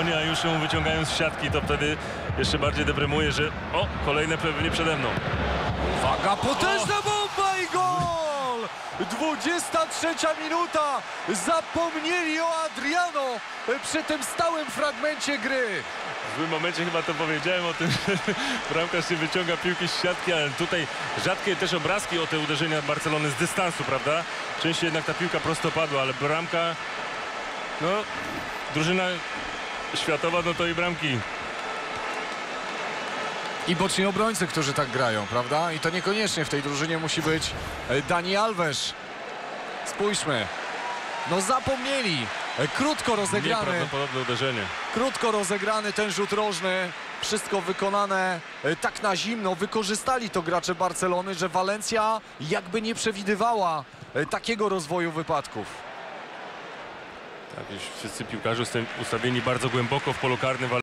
obronie, a już ją wyciągają z siatki, to wtedy jeszcze bardziej deprymuje, że o, kolejne pewnie przede mną. Uwaga, potężna bomba i gol! 23 minuta. Zapomnieli o Adriano przy tym stałym fragmencie gry. W złym momencie chyba to powiedziałem o tym, że bramkarz się wyciąga piłki z siatki, ale tutaj rzadkie też obrazki o te uderzenia Barcelony z dystansu, prawda? Częściej jednak ta piłka prosto padła, ale bramka, no, drużyna światowa, no to i bramki. I boczni obrońcy, którzy tak grają, prawda? I to niekoniecznie w tej drużynie musi być e, Dani Alves. Spójrzmy. No zapomnieli. E, Krótko rozegrany, Nieprawdopodobne uderzenie. krótko rozegrany ten rzut rożny. Wszystko wykonane e, tak na zimno. Wykorzystali to gracze Barcelony, że Walencja jakby nie przewidywała takiego rozwoju wypadków. Tak, wszyscy piłkarze usta- ustawieni bardzo głęboko w polu karnym.